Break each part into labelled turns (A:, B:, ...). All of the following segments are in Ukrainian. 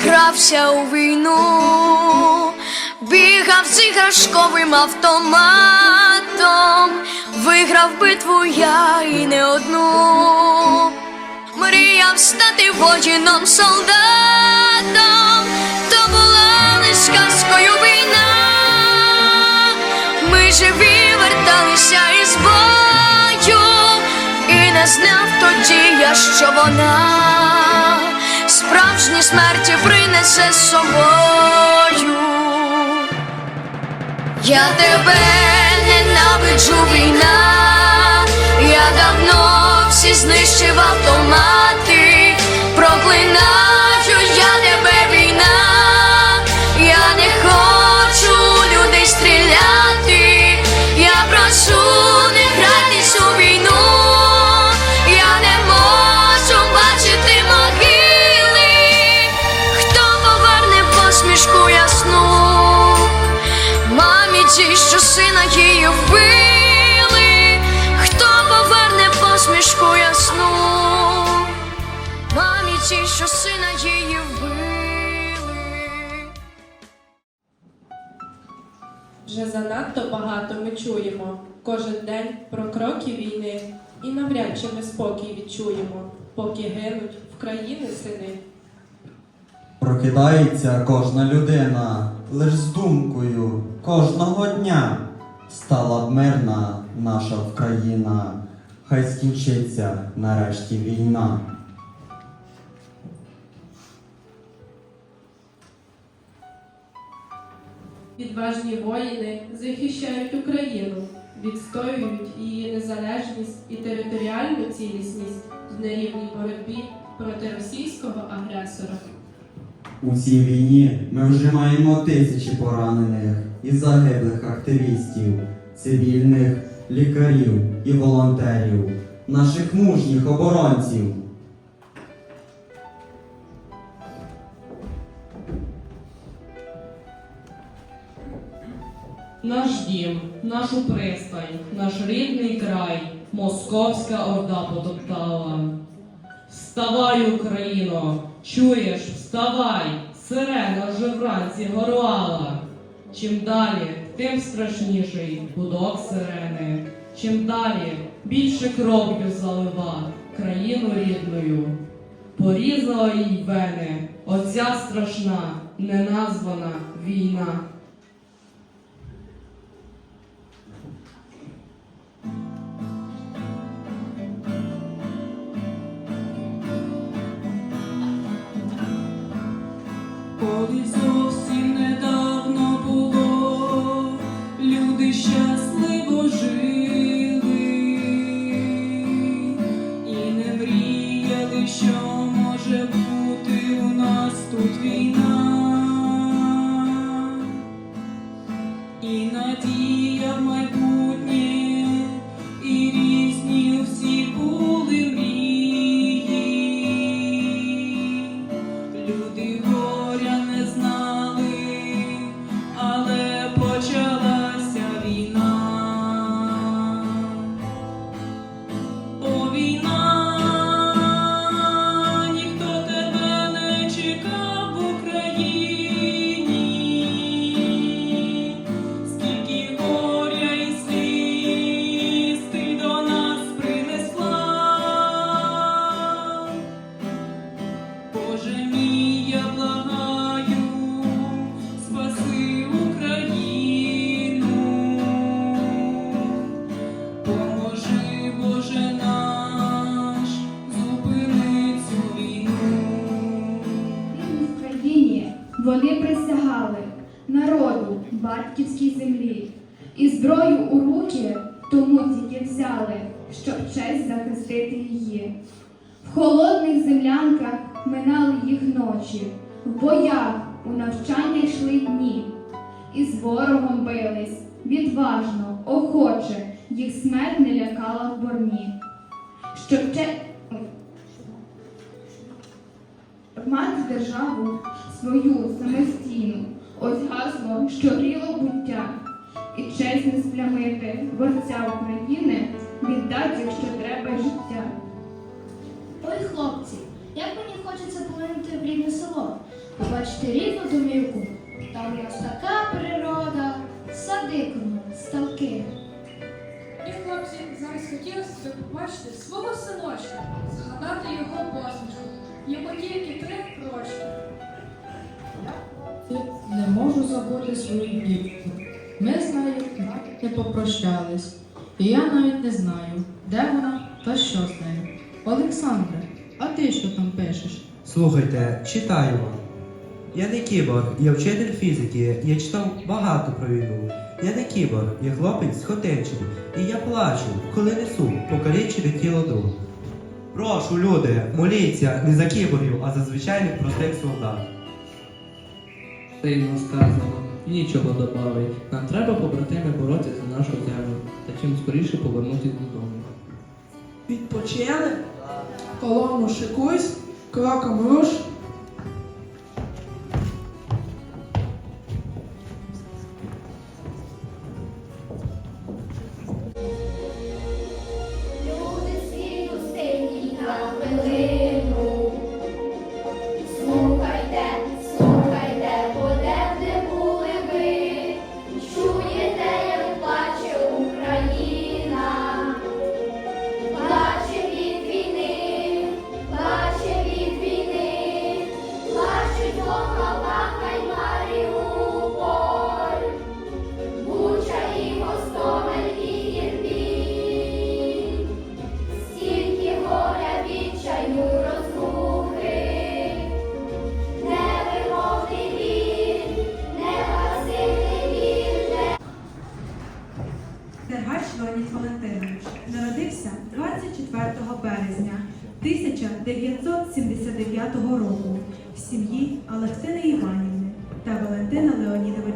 A: Грався у війну, бігав з іграшковим автоматом, виграв битву я і не одну, мріяв стати воїном солдатом, то була лиш казкою війна. Ми живі верталися із бою, і не знав тоді я, що вона справжні смерті принесе з собою. Я тебе ненавиджу війна, я давно всі знищив автомати,
B: Вже занадто багато ми чуємо кожен день про кроки війни, і навряд чи ми спокій відчуємо, поки гинуть в країни сини.
C: Прокидається кожна людина лиш з думкою кожного дня. Стала б мирна наша Україна, хай скінчиться нарешті війна.
B: Відважні воїни захищають Україну, відстоюють її незалежність і територіальну цілісність в нерівній боротьбі проти російського агресора.
C: У цій війні ми вже маємо тисячі поранених і загиблих активістів, цивільних, лікарів і волонтерів, наших мужніх оборонців.
D: Наш дім, нашу пристань, наш рідний край, московська орда потоптала. Вставай, Україно, чуєш, вставай, сирена вже вранці горувала. Чим далі, тим страшніший гудок сирени. Чим далі більше кров'ю залива країну рідною. Порізала їй вени, оця страшна, неназвана війна.
E: Коли
F: захистити її. В холодних землянках минали їх ночі, в боях у навчання йшли дні, і з ворогом бились відважно, охоче, їх смерть не лякала в борні. Щоб че... мати державу свою самостійну, ось гасло, що гріло буття, і честь не сплямити борця України, віддать, якщо треба життя.
G: Ой, хлопці, як мені хочеться полинути в рідне село, побачити рідну домівку. Там є ось така природа, сади ставки.
E: І хлопці зараз хотілося б побачити свого синочка, згадати його посмішку. Йому тільки три рочки.
H: Не можу забути свою дівку. Ми з нею не попрощались. І я навіть не знаю, де вона та що з нею. Олександре, а ти що там пишеш?
I: Слухайте, читаю вам. Я не кіборг, я вчитель фізики. Я читав багато про війну. Я не кіборг, я хлопець з Хотинчини. І я плачу, коли несу покалічене тіло друг. Прошу, люди, моліться не за кіборгів, а за звичайних простих солдат.
J: Сильно сказано, нічого добавить. Нам треба побратими боротися за нашу землю чим скоріше повернутися додому.
K: Відпочили? Колону шикуйсь, кроком руш.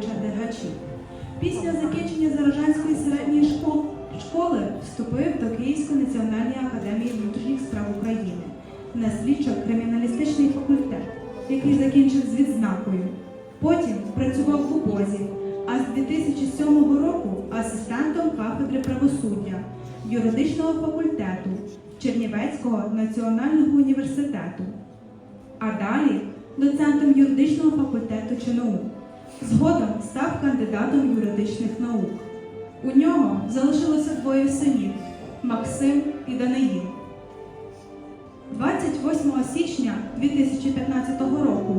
L: Леонідовича Після закінчення Зарожанської середньої школи вступив до Київської національної академії внутрішніх справ України на слідчо-криміналістичний факультет, який закінчив з відзнакою. Потім працював в УБОЗі, а з 2007 року асистентом кафедри правосуддя юридичного факультету Чернівецького національного університету, а далі доцентом юридичного факультету ЧНУ. Згодом став кандидатом юридичних наук. У нього залишилося двоє синів Максим і Даниїл. 28 січня 2015 року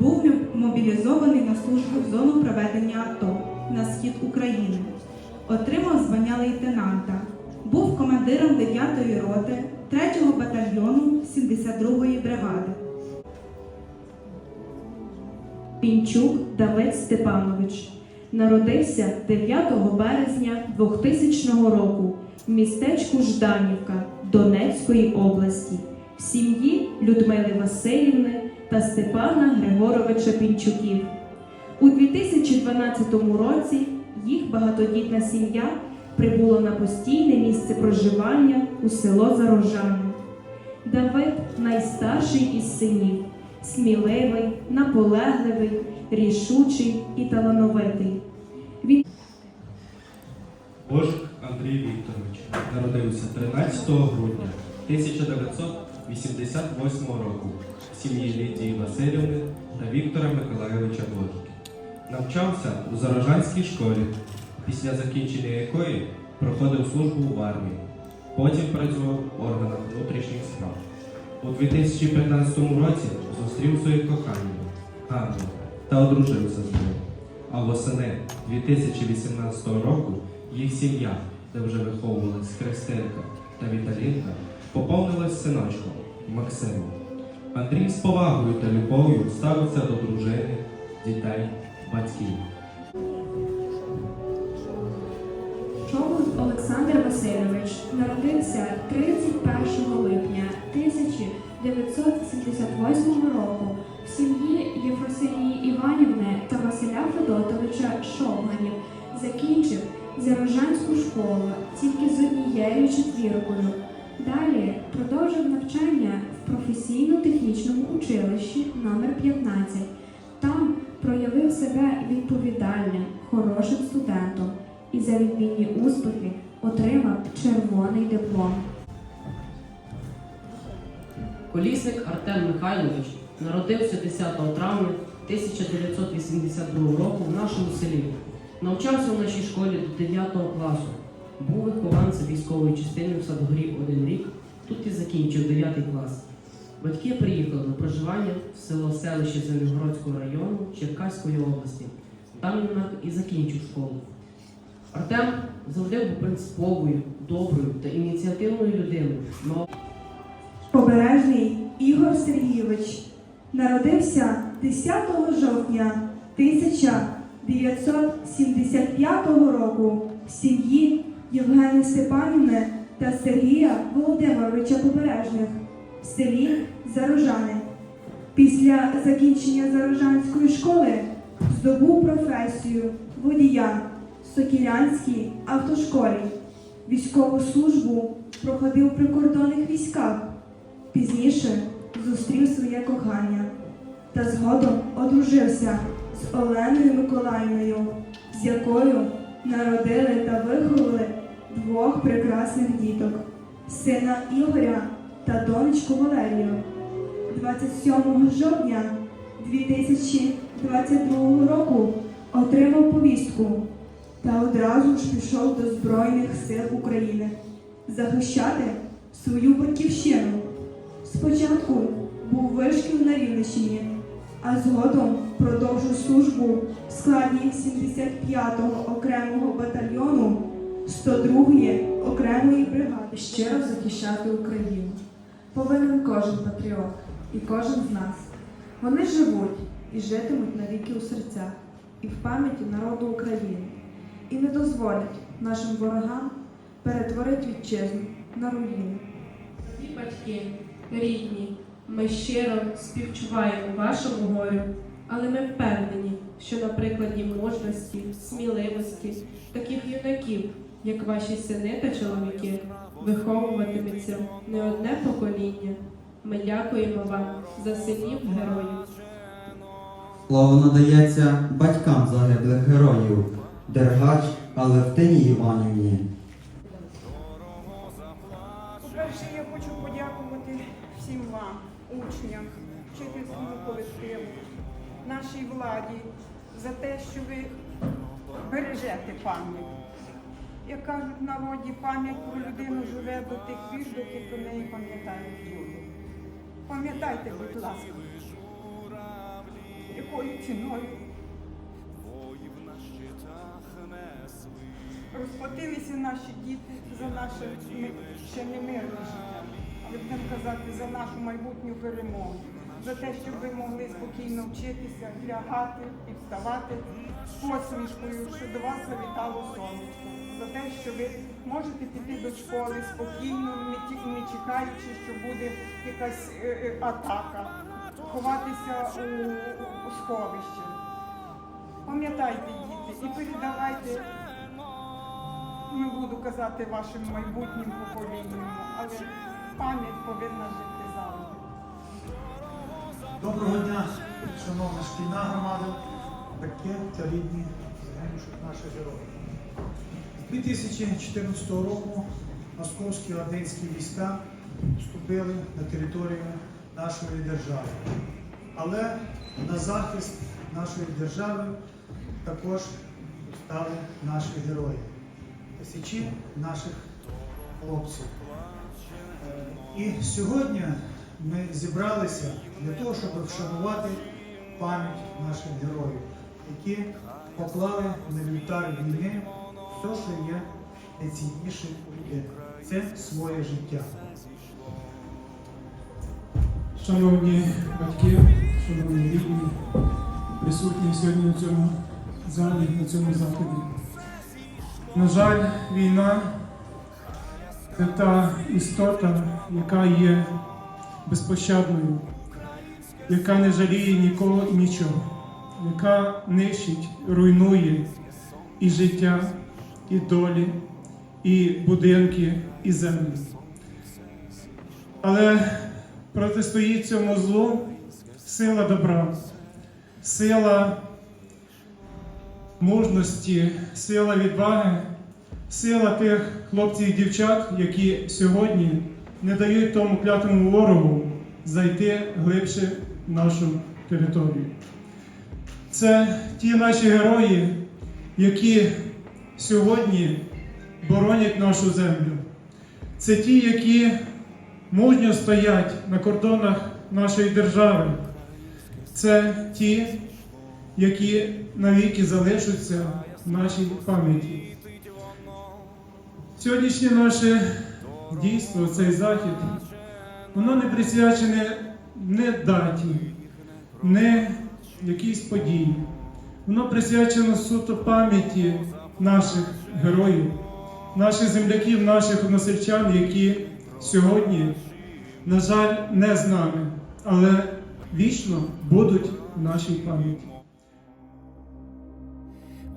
L: був мобілізований на службу в зону проведення АТО на схід України. Отримав звання лейтенанта. Був командиром 9-ї роти 3-го батальйону 72-ї бригади.
M: Пінчук Давид Степанович народився 9 березня 2000 року в містечку Жданівка Донецької області в сім'ї Людмили Васильівни та Степана Григоровича Пінчуків. У 2012 році їх багатодітна сім'я прибула на постійне місце проживання у село Зарожани. Давид найстарший із синів, сміливий, наполегливий, рішучий і талановитий.
I: Божик Андрій Вікторович народився 13 грудня 1988 року в сім'ї Лідії Васильівни та Віктора Миколайовича Божики. Навчався у Зарожанській школі, після закінчення якої проходив службу в армії. Потім працював в органах внутрішніх справ. У 2015 році зустрів свою коханню Ганну та одружився з нею. А восени 2018 року їх сім'я, де вже виховувалась Христинка та Віталінка, поповнилась синочком Максимом. Андрій з повагою та любов'ю ставиться до дружини, дітей, батьків.
N: Чоботь Олександр Васильович народився 31 липня 1978 року в сім'ї Єфросинії Іванівни та Василя Федотовича Шовганів. Закінчив Зарожанську школу тільки з однією четвіркою. Далі продовжив навчання в професійно-технічному училищі номер 15 Там проявив себе відповідальним, хорошим студентом і за відмінні успіхи отримав червоний диплом.
O: Колісник Артем Михайлович народився 10 травня 1982 року в нашому селі. Навчався в нашій школі до 9 класу. Був вихованцем військової частини в Садгорі один рік. Тут і закінчив 9 клас. Батьки приїхали на проживання в село селище Зелігородського району Черкаської області. Там він і закінчив школу. Артем завжди був принциповою, доброю та ініціативною людиною. Мав
P: Побережний Ігор Сергійович народився 10 жовтня 1975 року в сім'ї Євгени Степанівни та Сергія Володимировича Побережних в селі Зарожани. Після закінчення Зарожанської школи здобув професію водія в Сокілянській автошколі. Військову службу проходив в прикордонних військах. Пізніше зустрів своє кохання та згодом одружився з Оленою Миколаївною, з якою народили та виховали двох прекрасних діток сина Ігоря та донечку Валерію. 27 жовтня 2022 року отримав повістку та одразу ж пішов до Збройних сил України захищати свою батьківщину. Спочатку був вишкіл на Рівненщині, а згодом продовжив службу в складі 75-го окремого батальйону 102-ї окремої бригади.
H: щиро захищати Україну. Повинен кожен патріот і кожен з нас. Вони живуть і житимуть навіки у серцях і в пам'яті народу України і не дозволять нашим ворогам перетворити вітчизну на руїну.
B: Дорогі батьки, рідні, ми щиро співчуваємо вашому горю, але ми впевнені, що на прикладі мужності, сміливості, таких юнаків, як ваші сини та чоловіки, виховуватиметься не одне покоління. Ми дякуємо вам за синів героїв.
C: Слово надається батькам загиблих героїв Дергач Алевтині Іванівні.
Q: Нашій владі за те, що ви бережете пам'ять. Як кажуть в народі, пам'ять про людину живе до тих пір, доки про неї пам'ятають люди. Пам'ятайте, будь ласка, якою ціною розплатилися наші діти за наше ще не мирне життя, але будемо казати за нашу майбутню перемогу, за те, щоб ви могли спокійно вчитися, лягати і вставати з посмішкою, що до вас завітало сонечко, за те, що ви можете піти до школи спокійно, не, чекаючи, що буде якась е, е, атака, ховатися у, у сховище. Пам'ятайте, діти, і передавайте не буду казати вашим майбутнім поколінням, але пам'ять повинна жити.
R: Доброго дня, шановна шкільна громада, батьки та рідні загинувших наших героїв. З 2014 року московські орденські війська вступили на територію нашої держави. Але на захист нашої держави також стали наші герої, тисячі наших хлопців. Е, І сьогодні ми зібралися для того, щоб вшанувати пам'ять наших героїв, які поклали на вівтар війни все, що є найцінніше людини. Це своє життя.
S: Шановні батьки, шановні рідні, присутні сьогодні на цьому залі, на цьому заході. На жаль, війна це та істота, яка є безпощадною, яка не жаліє нікого і нічого, яка нищить, руйнує і життя, і долі, і будинки, і землю. Але протистоїть цьому злу сила добра, сила мужності, сила відваги, сила тих хлопців і дівчат, які сьогодні не дають тому клятому ворогу зайти глибше в нашу територію. Це ті наші герої, які сьогодні боронять нашу землю. Це ті, які мужньо стоять на кордонах нашої держави. Це ті, які навіки залишаться в нашій пам'яті. Сьогоднішнє наше дійство, цей захід, воно не присвячене не даті, не якійсь події. Воно присвячено суто пам'яті наших героїв, наших земляків, наших односельчан, які сьогодні, на жаль, не з нами, але вічно будуть в нашій пам'яті.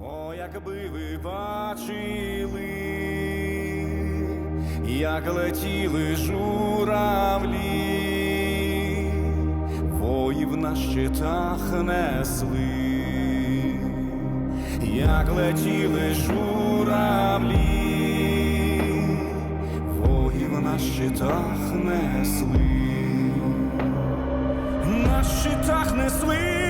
T: О, якби ви бачили, як летіли журавлі, воїв на щитах несли, як летіли журавлі, воїв на щитах несли, на щитах несли.